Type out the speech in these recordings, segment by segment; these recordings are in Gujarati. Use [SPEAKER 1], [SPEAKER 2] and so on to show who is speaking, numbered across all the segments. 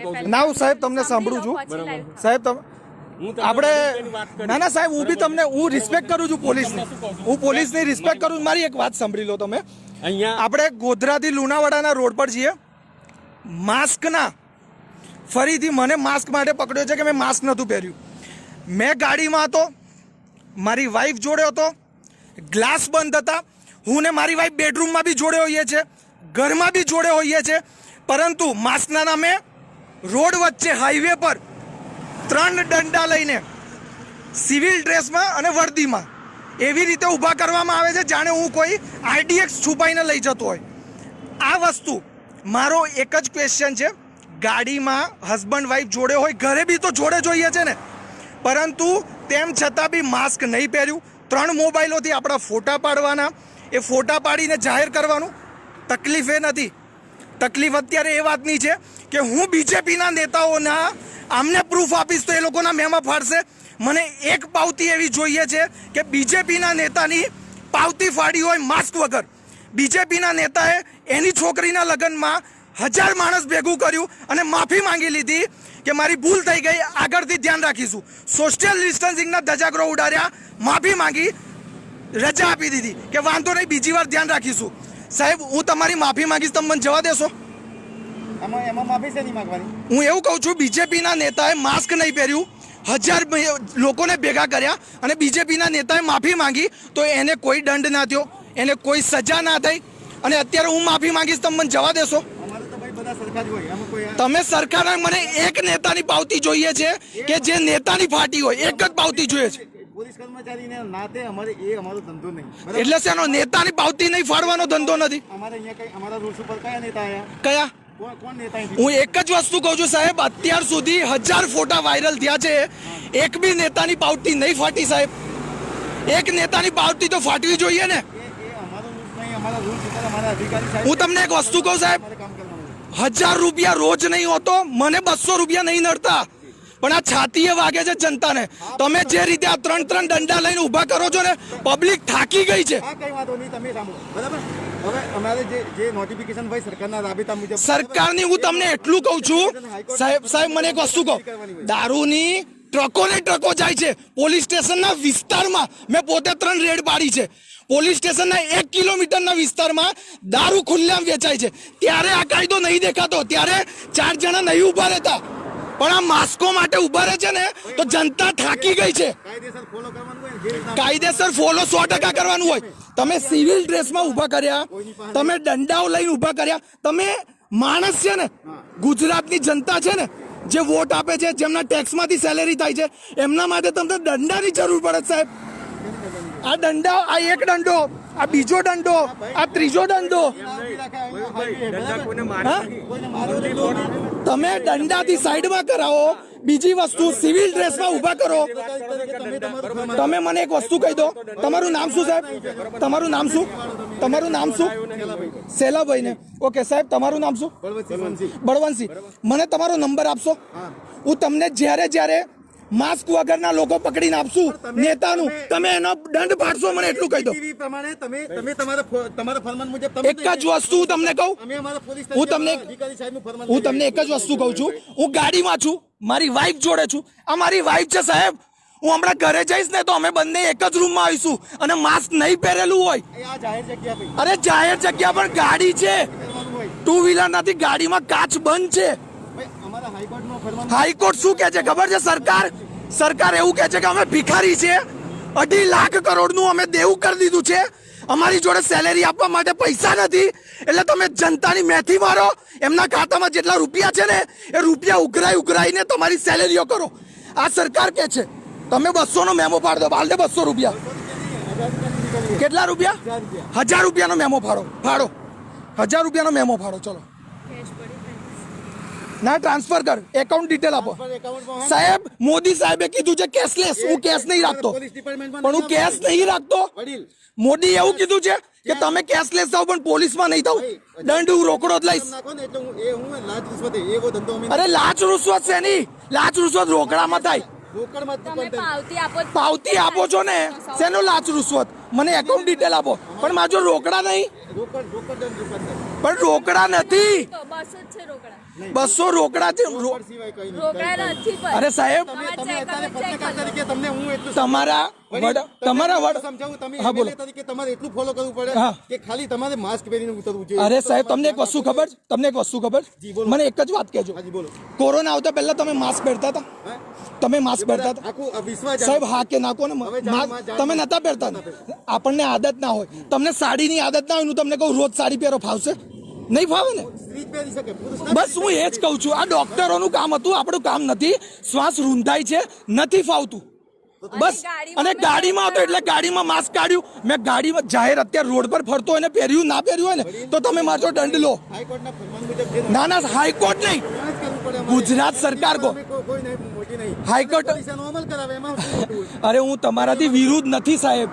[SPEAKER 1] ના હું સાહેબ તમને સાંભળું છું. સાહેબ તમે આપણે. ના ના સાહેબ હું બી તમને હું રિસ્પેક્ટ કરું છું પોલીસની. હું પોલીસની રિસ્પેક્ટ કરું છું. મારી એક વાત સાંભળી લો તમે.
[SPEAKER 2] અહીંયા
[SPEAKER 1] આપણે ગોધરાથી લુણાવાડાના રોડ પર છીએ. માસ્કના. ફરીથી મને માસ્ક માટે પકડ્યો છે કે મેં માસ્ક નહોતું પહેર્યું. મેં ગાડીમાં હતો. મારી વાઈફ જોડે હતો. ગ્લાસ બંધ હતા. હું ને મારી વાઈફ બેડરૂમમાં બી જોડે હોઈએ છે ઘરમાં બી જોડે હોઈએ છે પરંતુ માસ્કના નામે રોડ વચ્ચે હાઈવે પર ત્રણ દંડા લઈને સિવિલ ડ્રેસમાં અને વર્દીમાં એવી રીતે ઊભા કરવામાં આવે છે, જાણે હું કોઈ આરડીએક્સ છુપાઈને લઈ જતો હોય. આ વસ્તુ મારો એક જ ક્વેશ્ચન છે. ગાડીમાં હસબન્ડ વાઈફ જોડે હોય, ઘરે બી તો જોડે જોઈએ છે ને. પરંતુ તેમ છતાં બી માસ્ક નહીં પહેર્યું. ત્રણ મોબાઈલોથી આપણા ફોટા પાડવાના. એ ફોટા પાડીને જાહેર કરવાનું. તકલીફ એ નથી. તકલીફ અત્યારે એ વાતની છે કે હું બીજેપીના નેતાઓના આમને પ્રૂફ આપીશ તો એ લોકોના મેમાં ફાડશે. મને એક પાવતી એવી જોઈએ છે કે બીજેપીના નેતાની પાવતી ફાડી હોય માસ્ક વગર. બીજેપીના નેતાએ એની છોકરીના લગ્નમાં હજાર માણસ ભેગું કર્યું અને માફી માંગી લીધી કે મારી ભૂલ થઈ ગઈ, આગળથી ધ્યાન રાખીશું. સોશિયલ ડિસ્ટન્સિંગના ધજાગરો ઉડાડ્યા, માફી માંગી, રજા આપી દીધી કે વાંધો નહીં, બીજી વાર ધ્યાન રાખીશું. સાહેબ હું તમારી માફી માંગીશ તમે મને જવા દેશો. હું એવું કહું છું બીજેપીના નેતાએ માસ્ક નહીં પહેર્યું. હજાર લોકોને ભેગા કર્યા અને બીજેપીના નેતાએ માફી માંગી તો એને કોઈ દંડ ના થયો એને કોઈ સજા ના થઈ. અને અત્યારે હું માફી માંગીશ તમે મને જવા દેશો. તમે સરકાર મને એક નેતાની પાવતી જોઈએ છે કે જે નેતાની ફાટી હોય એક જ પાવતી જોઈએ છે.
[SPEAKER 3] પોલીસ કર્મચારીને નાતે અમારે એ અમારો ધંધો નહીં.
[SPEAKER 1] એટલે શેનો નેતાની પાવતી નહીં ફાડવાનો ધંધો નથી?
[SPEAKER 3] અમારે અહીંયા કઈ અમારા રૂલ્સ ઉપર કયા નેતા આયા?
[SPEAKER 1] કયા? હું એક જ વસ્તુ કહું છું સાહેબ અત્યાર સુધી હજાર ફોટા વાયરલ થયા છે. એક બી નેતાની પાવતી નહીં ફાટી સાહેબ. એક નેતાની પાવતી તો ફાટવી જોઈએ ને. હું તમને એક વસ્તુ કહું સાહેબ. હજાર રૂપિયા રોજ નહીં હોતો મને બસો રૂપિયા નહીં નડતા. પણ આ છાતીએ વાગે છે જનતાને. તમે જે રીતે આ ત્રણ ત્રણ દંડા લઈને ઊભા કરો છો ને પબ્લિક થાકી ગઈ છે.
[SPEAKER 3] સરકારના
[SPEAKER 1] હું તમને એટલું કહું છું સાહેબ સાહેબ મને એક વસ્તુ કહો. દારૂની ટ્રકો ને ટ્રકો જાય છે. પોલીસ સ્ટેશનના વિસ્તારમાં મેં પોતે ત્રણ રેડ પાડી છે. પોલીસ સ્ટેશનના એક કિલોમીટરના વિસ્તારમાં દારૂ ખુલ્લામ વેચાય છે. ત્યારે આ કાયદો નહીં દેખાતો. ત્યારે ચાર જણા નહીં ઊભા રહેતા. પણ આ માસ્કો માટે ઊભા રહે છે ને તો જનતા થાકી ગઈ છે.
[SPEAKER 3] કાયદેસર ફોલો
[SPEAKER 1] સો ટકા કરવાનું હોય. તમે સિવિલ ડ્રેસમાં ઊભા કર્યા તમે દંડાઓ લઈને ઊભા કર્યા તમે માણસ છે ને ગુજરાતની જનતા છે ને જે વોટ આપે છે જેમના ટેક્સમાંથી સેલેરી થાય છે એમના માટે તમને દંડાની જરૂર પડે સાહેબ. આ દંડા આ એક દંડો આ બીજો દંડો, આ ત્રીજો દંડો. તમે દંડાથી સાઈડમાં કરાવો, બીજી વસ્તુ સિવિલ ડ્રેસમાં ઊભા કરો.
[SPEAKER 3] તમે
[SPEAKER 1] મને એક વસ્તુ કહી દો. તમારું નામ શું, સાહેબ? તમારું નામ શું? તમારું નામ શું? સેલાભાઈ ને ઓકે, સાહેબ, તમારું નામ શું.
[SPEAKER 3] બળવંતસિંહ.
[SPEAKER 1] મને તમારો નંબર આપશો? હું તમને જ્યારે જ્યારે માસ્ક વગરના લોકો પકડીને આપશું નેતાનું. તમે એનો દંડ પાડશો મને એટલું કહી દો
[SPEAKER 3] પ્રમાણે તમે તમે તમારા તમારા ફરમાન મુજબ તમે
[SPEAKER 1] એક જ વસ્તુ હું તમને કહું. હું તમને હું તમને એક જ વસ્તુ કહું છું. હું ગાડીમાં છું મારી વાઈફ જોડે છું. આ મારી વાઈફ છે સાહેબ. હું હમણાં ઘરે જઈશ ને તો અમે બંને એક જ રૂમમાં આવીશું. અને માસ્ક નહીં પહેરેલું હોય. અરે જાહેર જગ્યા પર ગાડી છે. ટુ વ્હીલર નથી ગાડીમાં કાચ બંધ છે
[SPEAKER 3] ભાઈ અમારા હાઈકોર્ટનું ફરમાન
[SPEAKER 1] હાઈકોર્ટ શું કહે છે? ખબર છે? સરકાર સરકાર એવું કહે છે કે અમે ભિખારી છે અઢી લાખ કરોડનું અમે દેવું કરી દીધું છે. અમારી જોડે સેલેરી આપવા માટે પૈસા નથી. એટલે તમે જનતાની મેથી મારો. એમના ખાતામાં જેટલા રૂપિયા છે ને, એ રૂપિયા ઉઘરાઈ ઉઘરાઈને તમારી સેલેરીઓ કરો. આ સરકાર કે છે. તમે બસો નો મેમો ફાડો બાલ બસો રૂપિયા. કેટલા રૂપિયા? હજાર રૂપિયાનો મેમો ફાડો ફાડો હજાર રૂપિયાનો મેમો ફાડો ચલો. ના ટ્રાન્સફર કર. એકાઉન્ટ ડિટેલ આપો. સાહેબ મોદી સાહેબે કીધું છે કેશલેસ હું કેશ નહીં રાખતો. પણ હું કેશ નહીં રાખતો. મોદી એવું કીધું છે કે તમે કેશલેસ થાવ પણ પોલીસમાં નહીં થાવ દંડ હું રોકડો જ લઈશ.
[SPEAKER 3] નાખો ને એટલે હું એ હું લાજ રિશ્વત એ એવો ધંધો અમે
[SPEAKER 1] અરે લાચ રૂશ્વત છે નહીં. લાચ રૂશ્વત રોકડામાં થાય.
[SPEAKER 4] પાવતી આપો
[SPEAKER 1] છો ને શેનો લાચ રૂશ્વત મને એકાઉન્ટ ડિટેલ આપો. પણ મારો રોકડા નહીં. પણ રોકડા નથી.
[SPEAKER 2] બસ જ છે રોકડા.
[SPEAKER 1] બસો રોકડા છે. અરે સાહેબ
[SPEAKER 3] તમે
[SPEAKER 2] તમારે
[SPEAKER 1] તમારા વડ
[SPEAKER 3] સમજાવું? તમે
[SPEAKER 1] હા, બોલો.
[SPEAKER 3] તરીકે તમારે એટલું ફોલો કરવું પડે કે ખાલી તમારે માસ્ક પહેરીને ઉતરવું જોઈએ.
[SPEAKER 1] અરે સાહેબ તમને એક વસ્તુ ખબર તમને એક વસ્તુ ખબર છે?
[SPEAKER 3] જી, બોલો.
[SPEAKER 1] મને એક જ વાત કહેજો.
[SPEAKER 3] બોલો.
[SPEAKER 1] કોરોના આવતા પહેલા તમે માસ્ક પહેરતા હતા? તમે માસ્ક પહેરતા હતા. સાહેબ હા કે નાખો ને? તમે નતા પહેરતા? આપણને આદત ના હોય. તમને સાડીની આદત ના હોય હું તમને કહું રોજ સાડી પહેરો ફાવશે? નહીં ફાવે ને?
[SPEAKER 3] પહેરી શકે.
[SPEAKER 1] બસ હું એ જ કહું છું આ ડોક્ટરોનું કામ હતું આપણું કામ નથી. શ્વાસ રૂંધાય છે નથી ફાવતું. બસ. અને ગાડીમાં હતો એટલે ગાડીમાં માસ્ક કાઢ્યું. મેં ગાડીમાં જાહેર અત્યારે રોડ પર ફરતો હોય ને પહેર્યું ના પહેર્યું હોય ને તો તમે મારો દંડ લો.
[SPEAKER 3] હાઈકોર્ટના ફરમાન મુજબ જે
[SPEAKER 1] ના ના હાઈકોર્ટ નહીં. ગુજરાત સરકાર કો. હાઈકોર્ટ? અરે હું તમારાથી વિરુદ્ધ નથી સાહેબ.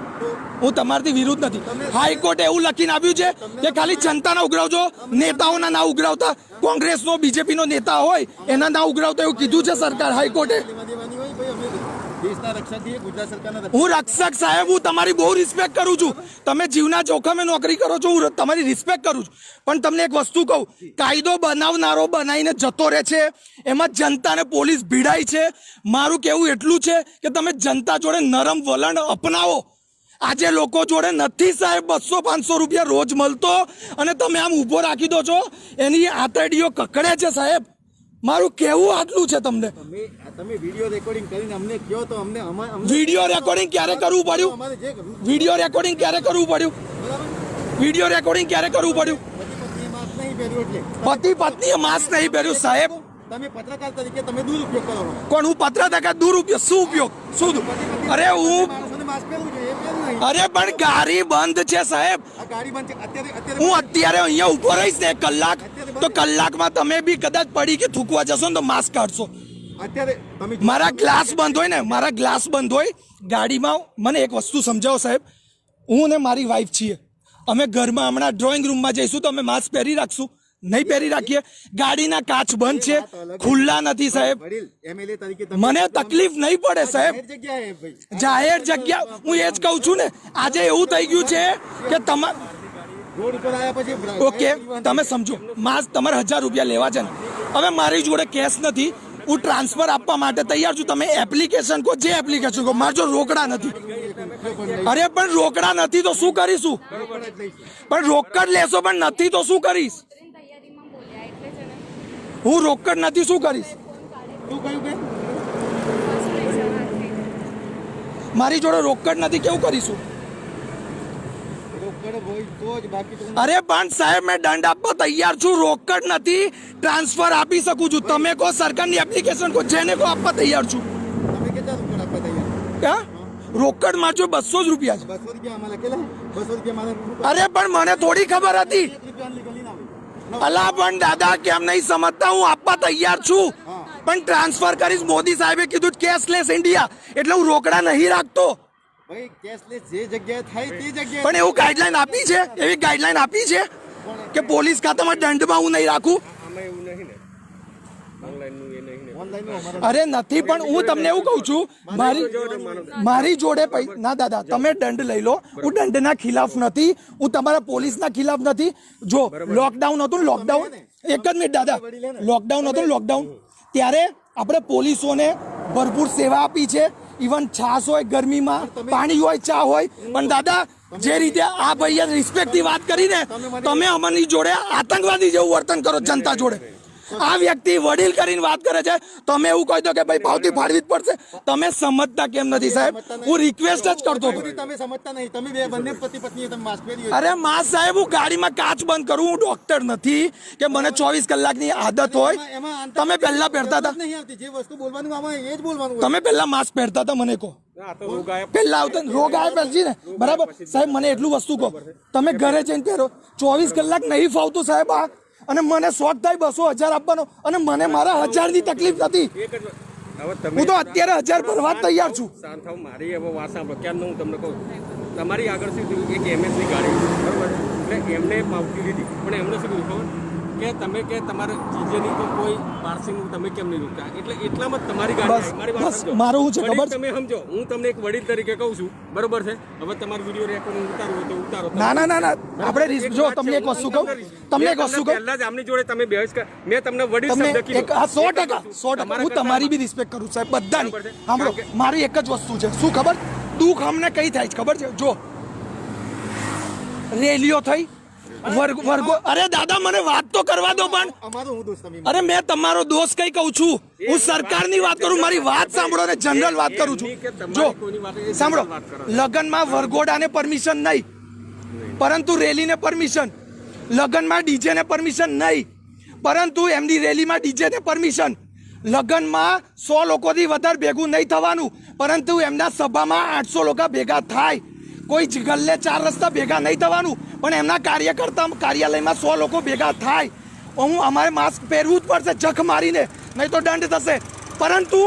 [SPEAKER 1] હું તમારાથી વિરુદ્ધ નથી. હાઈકોર્ટે એવું લખીને આપ્યું છે કે ખાલી જનતાના ઉઘરાવજો, નેતાઓના ના ઉઘરાવતા. કોંગ્રેસનો, બીજેપીનો નેતા હોય, એના ના ઉઘરાવતા એવું કીધું છે સરકાર હાઈકોર્ટે? હું રક્ષક સાહેબ, હું તમારી બહુ રિસ્પેક્ટ કરું છું. તમે જીવના જોખમે નોકરી કરો છો, હું તમારી રિસ્પેક્ટ કરું છું. પણ તમને એક વસ્તુ કહું, કાયદો બનાવનારો બનાવીને જતો રહે છે, એમાં જનતાને પોલીસ ભીડાય છે. મારું કહેવું એટલું છે કે તમે જનતા જોડે નરમ વલણ અપનાવો. આજે લોકો જોડે નથી સાહેબ બસો પાંચસો રૂપિયા રોજ મળતો અને તમે આમ ઊભો રાખી દો છો. એની આતરડીઓ કકડે છે સાહેબ. મારું કેવું આટલું છે તમને?
[SPEAKER 3] તમે વીડિયો રેકોર્ડિંગ કરીને અમને કહો તો અમને અમા-
[SPEAKER 1] વીડિયો રેકોર્ડિંગ ક્યારે કરવું પડ્યું? વીડિયો રેકોર્ડિંગ ક્યારે કરવું પડ્યું? વીડિયો રેકોર્ડિંગ ક્યારે કરવું પડ્યું?
[SPEAKER 3] પતિ
[SPEAKER 1] પત્નીએ માસ્ક નહીં પહેર્યું સાહેબ.
[SPEAKER 3] તમે પત્રકાર તરીકે તમે દુરુપયોગ કરો.
[SPEAKER 1] કોણ? હું પત્રકાર દુરુપયોગ. શું ઉપયોગ? શું અરે હું
[SPEAKER 3] માસ્ક
[SPEAKER 1] અરે પણ ગાડી બંધ છે સાહેબ.
[SPEAKER 3] ગાડી બંધ છે. અત્યારે અત્યારે
[SPEAKER 1] હું અત્યારે અહીંયા ઊભો રહીશ ને કલાક. તો કલાકમાં તમે બી કદાચ પડી કે થૂકવા જશો ને તો માસ્ક કાઢશો.
[SPEAKER 3] અત્યારે
[SPEAKER 1] મારા ગ્લાસ બંધ હોય ને મારા ગ્લાસ બંધ હોય ગાડીમાં મને એક વસ્તુ સમજાવો સાહેબ. હું ને મારી વાઈફ છીએ. અમે ઘરમાં હમણાં ડ્રોઈંગ રૂમમાં જઈશું તો અમે માસ્ક પહેરી રાખશું. નહીં પહેરી રાખીએ. ગાડીના કાચ બંધ છે. ખુલ્લા નથી સાહેબ. મને તકલીફ નહીં પડે સાહેબ.
[SPEAKER 3] જાહેર
[SPEAKER 1] જગ્યા હું એ જ કહું છું ને આજે એવું થઈ ગયું છે કે તમા
[SPEAKER 3] રોડ ઉપર આવ્યા પછી
[SPEAKER 1] ઓકે તમે સમજો. માસ તમારે હજાર રૂપિયા લેવા છે ને. હવે મારી જોડે કેશ નથી. હું ટ્રાન્સફર આપવા માટે તૈયાર છું. તમે એપ્લિકેશન કહો જે એપ્લિકેશન કો મારા જો રોકડા નથી. અરે પણ રોકડા નથી તો શું કરીશું? પણ રોકડ લેશો પણ નથી તો શું કરીશ
[SPEAKER 2] તૈયારીમાં બોલ્યા એટલે છે ને
[SPEAKER 1] હું રોકડ નથી શું કરીશ. મારી જોડે રોકડ નથી કેવું કરીશું? અરે પણ સાહેબ મેં દંડ આપવા તૈયાર છું રોકડ નથી ટ્રાન્સફર આપી શકું છું. તમે કહો સરકારની એપ્લિકેશન કહો જેને કહો આપવા તૈયાર છું. રોકડમાં જો બસો જ રૂપિયા છે. અરે પણ મને થોડી ખબર હતી. અલા પણ દાદા કેમ નહીં સમજતા? હું આપવા તૈયાર છું. પણ ટ્રાન્સફર કરીશ. મોદી સાહેબે કીધું કેશલેસ ઇન્ડિયા. એટલે હું રોકડા નહીં રાખતો.
[SPEAKER 3] ભાઈ કેશલેસ જે જગ્યાએ થાય તે જગ્યાએ
[SPEAKER 1] પણ એવું ગાઈડલાઈન આપી છે? એવી ગાઈડલાઈન આપી છે કે પોલીસ ખાતામાં દંડમાં હું નહીં રાખું? અરે નથી પણ હું તમને એવું કહું છું મારી મારી જોડે ના દાદા તમે દંડ લઈ લો. હું દંડના ખિલાફ નથી હું તમારા પોલીસના ખિલાફ નથી. જો લોકડાઉન હતું લોકડાઉન એક જ મિનિટ દાદા લોકડાઉન હતું લોકડાઉન ત્યારે આપણે પોલીસોને ભરપૂર સેવા આપી છે. ઇવન છાસ હોય ગરમીમાં પાણી હોય ચા હોય. પણ દાદા જે રીતે આ ભાઈએ રિસ્પેક્ટથી વાત કરીને તમે અમારી જોડે આતંકવાદી જેવું વર્તન કરો જનતા જોડે. આ વ્યક્તિ વડીલ કરીને વાત કરે છે. તમે એવું કહી દો કે ભાઈ ભાવથી ફાળવી જ પડશે. તમે સમજતા કેમ નથી સાહેબ? હું રિક્વેસ્ટ જ કરતો
[SPEAKER 3] તમે સમજતા નહીં. તમે બે બંને પતિ પત્ની તમે માસ્ક પહેરી
[SPEAKER 1] અરે માસ સાહેબ હું ગાડીમાં કાચ બંધ કરું હું ડોક્ટર નથી કે મને ચોવીસ કલાકની આદત હોય. તમે પહેલા પહેરતા હતા.
[SPEAKER 3] નહીં આવતી. જે વસ્તુ બોલવાનું આમાં એ જ બોલવાનું
[SPEAKER 1] તમે પહેલા માસ્ક પહેરતા હતા મને કહો. પેલા આવતા રોગ આવે પછી ને. બરાબર? સાહેબ મને એટલું વસ્તુ કહો. તમે ઘરે જઈને પહેરો. ચોવીસ કલાક નહીં ફાવતું સાહેબ આ. અને મને શોખ થાય બસો હજાર આપવાનો. અને મને મારા હજારની તકલીફ નથી.
[SPEAKER 4] હવે તમે
[SPEAKER 1] હું તો અત્યારે હજાર ભરવા તૈયાર છું.
[SPEAKER 4] શાંત થાવ મારી હવે વાત સાંભળો. ક્યાં હું તમને કહું? તમારી આગળ શું થયું? એક એમએસની ગાડી. બરોબર? એટલે એમને પાવતી લીધી. પણ એમને શું કીધું ખબર? કે તમે કે તમારે જીજેની તો કોઈ પાર્સિંગ તમે કેમ નહીં રોકતા? એટલે એટલામાં તમારી ગાડી મારી વાત સમજો.
[SPEAKER 1] મારું હું છે ખબર
[SPEAKER 4] તમે સમજો હું તમને એક વડીલ તરીકે કહું છું બરોબર છે? હવે તમારો વીડિયો રેકોર્ડિંગ ઉતારો તો ઉતારો.
[SPEAKER 1] ના ના ના ના આપણે જો તમને એક વસ્તુ કહું
[SPEAKER 4] તમને-
[SPEAKER 1] એક વસ્તુ કહું.
[SPEAKER 4] પહેલા જ આમની જોડે તમે બેહસ મેં તમને વડીલ શબ્દ કીધો.
[SPEAKER 1] એક હા સો
[SPEAKER 4] એક જ
[SPEAKER 1] ટકા
[SPEAKER 4] વસ્તુ.
[SPEAKER 1] સો ટકા.
[SPEAKER 4] તમારા
[SPEAKER 1] હું તમારી બી રિસ્પેક્ટ કરું સાહેબ બધાની. સાંભળો મારી એક જ વસ્તુ છે. શું ખબર? દુઃખ અમને કઈ થાય છે ખબર છે? જો રેલીઓ થઈ વર્ગ વર્ગો. અરે દાદા મને વાત તો કરવા દો પણ.
[SPEAKER 3] અમારો હું દોસ્ત
[SPEAKER 1] અરે મેં તમારો દોષ કઈ કહું છું. હું સરકારની વાત કરું મારી વાત સાંભળો ને જનરલ વાત કરું છું. જો સાંભળો. લગ્નમાં વરઘોડાને પરમિશન નહીં. પરંતુ રેલીને પરમિશન લગ્નમાં ડીજેને પરમિશન નહીં. પરંતુ એમની રેલીમાં ડીજેને પરમિશન લગ્નમાં સો લોકોથી વધારે ભેગું નહીં થવાનું. પરંતુ એમના સભામાં આઠસો લોકો ભેગા થાય. કોઈ ગલ્લે ચાર રસ્તા ભેગા નહીં થવાનું, પણ એમના કાર્યકર્તા કાર્યાલયમાં સો લોકો ભેગા થાય. હું અમારે માસ્ક પહેરવું જ પડશે, જખ મારીને, નહીં તો દંડ થશે. પરંતુ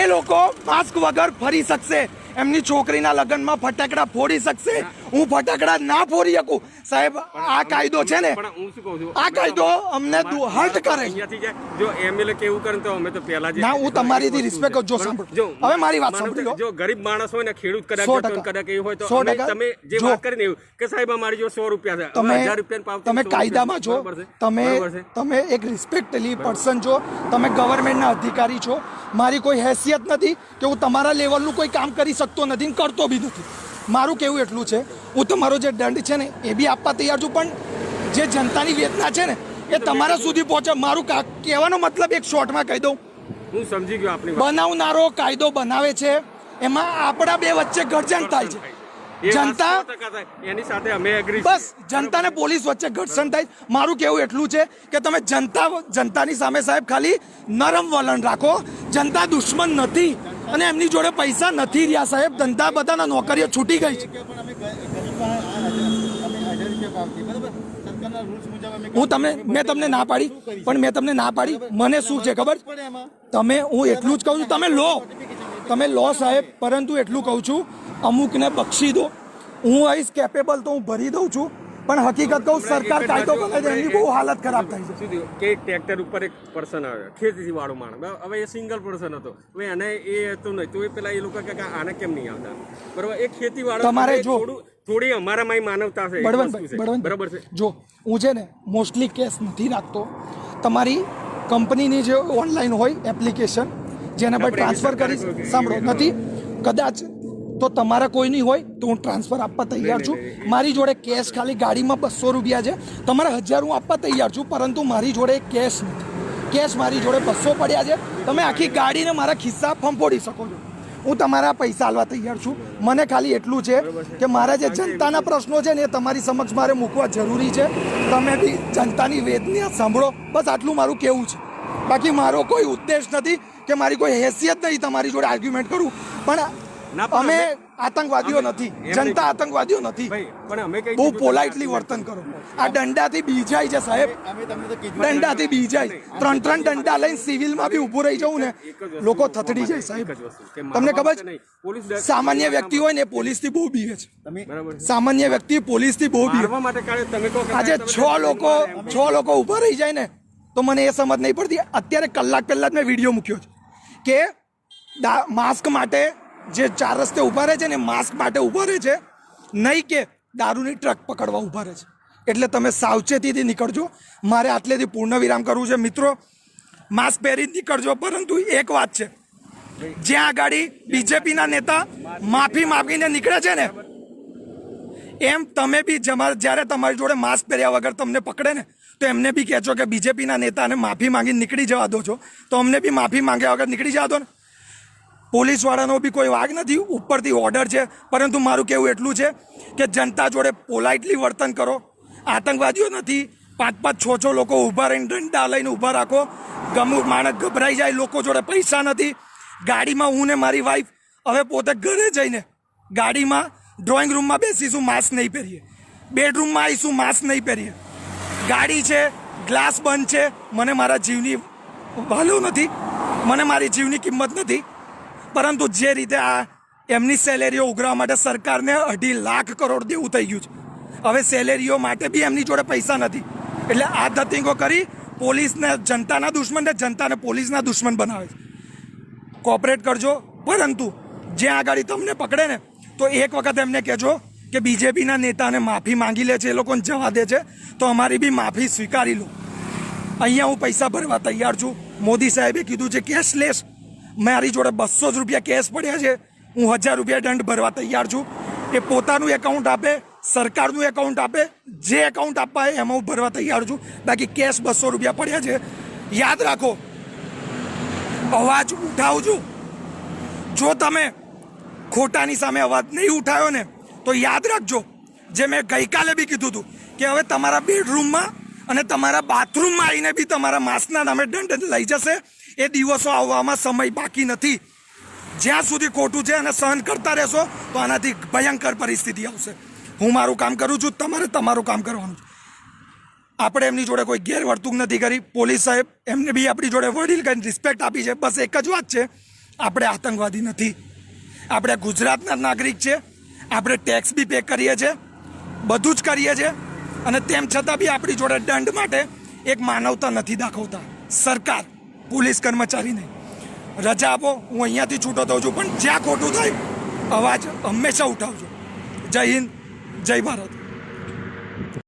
[SPEAKER 1] એ લોકો માસ્ક વગર ફરી શકશે. એમની છોકરીના લગ્નમાં ફટાકડા ફોડી શકશે. હું ફટાકડા ના ફોડી શકું. સાહેબ આ કાયદો છે ને આ કાયદો અમને હર્ટ કરે
[SPEAKER 4] જો એમએલએ કેવું કરે તો અમે તો પહેલા જ
[SPEAKER 1] ના, હું તમારીથી
[SPEAKER 4] રિસ્પેક્ટ
[SPEAKER 1] જો સાંભળો. હવે મારી વાત સાંભળી લો.
[SPEAKER 4] જો ગરીબ માણસ હોય ને ખેડૂત કદાચ કદાચ એવું હોય તો તમે જે વાત કરીને કે સાહેબ અમારી જો સો રૂપિયા છે.
[SPEAKER 1] તમે
[SPEAKER 4] હવે હજાર પાવ
[SPEAKER 1] તમે કાયદામાં છો. તમે તમે એક રિસ્પેક્ટલી પર્સન છો. તમે ગવર્મેન્ટના અધિકારી છો. મારી કોઈ હેસિયત નથી કે હું તમારા લેવલનું કોઈ કામ કરી શકતો નથી કરતો બી નથી. મારું કેવું એટલું છે હું તમારો જે દંડ છે ને એ બી આપવા તૈયાર છું પણ જે જનતાની વેદના છે ને એ તમારા સુધી પહોંચે. મારું કહેવાનો મતલબ એક શોર્ટમાં કહી દઉં.
[SPEAKER 4] હું સમજી ગયો આપની
[SPEAKER 1] બનાવનારો કાયદો બનાવે છે એમાં આપણા બે વચ્ચે ગરજન થાય છે. જનતા
[SPEAKER 4] એની સાથે અમે એગ્રી
[SPEAKER 1] બસ જનતાને પોલીસ વચ્ચે ઘર્ષણ થાય. મારું કેવું એટલું છે કે તમે જનતા જનતાની સામે સાહેબ ખાલી નરમ વલણ રાખો. જનતા દુશ્મન નથી. અને એમની જોડે પૈસા નથી રહ્યા, સાહેબ. ધંધા બધાના નોકરીઓ છૂટી ગઈ છે. હું તમને, મેં તમને ના પાડી, પણ મેં તમને ના પાડી. મને શું છે ખબર? તમે, હું એટલું જ કહું છું, તમે લો. તમે લો, સાહેબ. પરંતુ એટલું કહું છું, અમુકને બક્ષી દો. હું આઈશ કેપેબલ તો હું ભરી દઉં છું. પણ હકીકત કહું સરકાર કાયદો બનાવી એમની બહુ હાલત ખરાબ થાય છે.
[SPEAKER 4] કે એક ટ્રેક્ટર ઉપર એક પર્સન આવ્યો ખેતીથી વાળો માણસ હવે એ સિંગલ પર્સન હતો. હવે એને એ હતું નહીં. તો એ પેલા એ લોકો કે આને કેમ નહીં આવતા? બરાબર? એ ખેતી વાળો
[SPEAKER 1] તમારે જો-
[SPEAKER 4] થોડી અમારામાં માનવતા છે. બરાબર છે?
[SPEAKER 1] જો હું છે ને મોસ્ટલી કેસ નથી રાખતો. તમારી કંપનીની જે ઓનલાઈન હોય એપ્લિકેશન જેના પર ટ્રાન્સફર કરી સાંભળો નથી. કદાચ તો તમારા કોઈની હોય તો હું ટ્રાન્સફર આપવા તૈયાર છું. મારી જોડે કેશ ખાલી ગાડીમાં બસો રૂપિયા છે. તમારે હજાર હું આપવા તૈયાર છું પરંતુ મારી જોડે કેશ નથી કેશ મારી જોડે બસો પડ્યા છે. તમે આખી ગાડીને મારા ખિસ્સા ફંફોડી શકો છો. હું તમારા પૈસા આલવા તૈયાર છું. મને ખાલી એટલું છે કે મારા જે જનતાના પ્રશ્નો છે ને એ તમારી સમક્ષ મારે મૂકવા જરૂરી છે. તમે બી જનતાની વેદના સાંભળો. બસ આટલું મારું કેવું છે. બાકી મારો કોઈ ઉદ્દેશ નથી કે મારી કોઈ હેસિયત નહીં તમારી જોડે આર્ગ્યુમેન્ટ કરું. પણ અમે આતંકવાદીઓ નથી. જનતા આતંકવાદીઓ નથી. બહુ પોલાઇટલી વર્તન કરો. આ દંડાથી બીજાય છે સાહેબ.
[SPEAKER 3] અમે તમને તો કીધું
[SPEAKER 1] દંડાથી બીજાય. ત્રણ ત્રણ દંડા લઈને સિવિલમાં બી ઊભું રહી જવું ને લોકો થથડી જાય સાહેબ. તમને ખબર છે? સામાન્ય વ્યક્તિ હોય ને પોલીસથી બહુ બીવે છે. સામાન્ય વ્યક્તિ પોલીસથી બહુ બીવે. આજે છ લોકો છ લોકો ઊભા રહી જાય ને તો મને એ સમજ નહીં પડતી. અત્યારે કલાક પહેલા જ મેં વીડિયો મૂક્યો છે કે માસ્ક માટે જે ચાર રસ્તે ઊભા રહે છે ને માસ્ક માટે ઊભા રહે છે, નહીં કે દારૂની ટ્રક પકડવા ઊભા રહે છે. એટલે તમે સાવચેતીથી નીકળજો. મારે આટલેથી પૂર્ણ વિરામ કરવું છે. મિત્રો, માસ્ક પહેરી નીકળજો, પરંતુ એક વાત છે. જ્યાં આગાડી બીજેપીના નેતા માફી માગીને નીકળે છે ને, એમ તમે બી જ્યારે તમારી જોડે માસ્ક પહેર્યા વગર તમને પકડે ને, તો એમને બી કહેજો કે બીજેપીના નેતાને માફી માંગીને નીકળી જવા દો છો. તો અમને બી માફી માંગ્યા વગર નીકળી જવા દો ને. પોલીસવાળાનો બી કોઈ વાગ નથી, ઉપરથી ઓર્ડર છે. પરંતુ મારું કેવું એટલું છે કે જનતા જોડે પોલાઇટલી વર્તન કરો. આતંકવાદીઓ નથી. પાંચ પાંચ છ છ લોકો ઊભા રહીને દંડા લઈને ઊભા રાખો. ગમું માણસ ગભરાઈ જાય, લોકો જોડે પૈસા નથી. ગાડીમાં હું ને મારી વાઈફ હવે પોતે ઘરે જઈને ગાડીમાં ડ્રોઈંગ રૂમમાં બેસીશું માસ્ક નહીં પહેરીએ. બેડરૂમમાં આવીશું માસ્ક નહીં પહેરીએ. ગાડી છે ગ્લાસ બંધ છે. મને મારા જીવની વાલો નથી. મને મારી જીવની કિંમત નથી. પરંતુ જે રીતે આ એમની સેલેરીઓ ઉઘરાવા માટે સરકારને અઢી લાખ કરોડ દેવું થઈ ગયું છે. હવે સેલેરીઓ માટે બી એમની જોડે પૈસા નથી. એટલે આ ધતિંગો કરી પોલીસને જનતાના દુશ્મન ને જનતાને પોલીસના દુશ્મન બનાવે છે. કોઓપરેટ કરજો, પરંતુ જ્યાં આગળ તમને પકડે ને, તો એક વખત એમને કહેજો કે બીજેપીના નેતાને માફી માંગી લે છે, એ લોકોને જવા દે છે, તો અમારી બી માફી સ્વીકારી લો. અહીંયા હું પૈસા ભરવા તૈયાર છું. મોદી સાહેબે કીધું છે, કેશલેસ મારી જોડે બસો જ રૂપિયા કેશ પડ્યા છે. હું હજાર રૂપિયા દંડ ભરવા તૈયાર છું એ પોતાનું એકાઉન્ટ આપે, સરકારનું એકાઉન્ટ આપે, જે એકાઉન્ટ આપવા એમાં હું ભરવા તૈયાર છું. બાકી કેશ બસો રૂપિયા પડ્યા છે. યાદ રાખો, અવાજ ઉઠાવજો જો તમે ખોટાની સામે અવાજ નહીં ઉઠાવ્યો ને, તો યાદ રાખજો, જે મેં ગઈકાલે બી કીધું હતું કે હવે તમારા બેડરૂમમાં અને તમારા બાથરૂમમાં આવીને બી તમારા માસના નામે દંડ લઈ જશે. એ દિવસો આવવામાં સમય બાકી નથી. જ્યાં સુધી ખોટું છે અને સહન કરતા રહેશો, તો આનાથી ભયંકર પરિસ્થિતિ આવશે. હું મારું કામ કરું છું, તમારે તમારું કામ કરવાનું છે. આપણે એમની જોડે કોઈ ગેરવર્તુક નથી કરી. પોલીસ સાહેબ, એમને બી આપણી જોડે વડીલ કરીને રિસ્પેક્ટ આપી છે. બસ એક જ વાત છે, આપણે આતંકવાદી નથી. આપણે ગુજરાતના નાગરિક છે, આપણે ટેક્સ બી પે કરીએ છીએ, બધું જ કરીએ છીએ, અને તેમ છતાં બી આપણી જોડે દંડ માટે એક માનવતા નથી દાખવતા. સરકાર પોલીસ કર્મચારીને. રજા આપો, હું અહીંયાથી છૂટો થઉં છું. પણ જ્યાં ખોટું થાય, અવાજ હંમેશા ઉઠાવજો. જય હિન્દ, જય ભારત.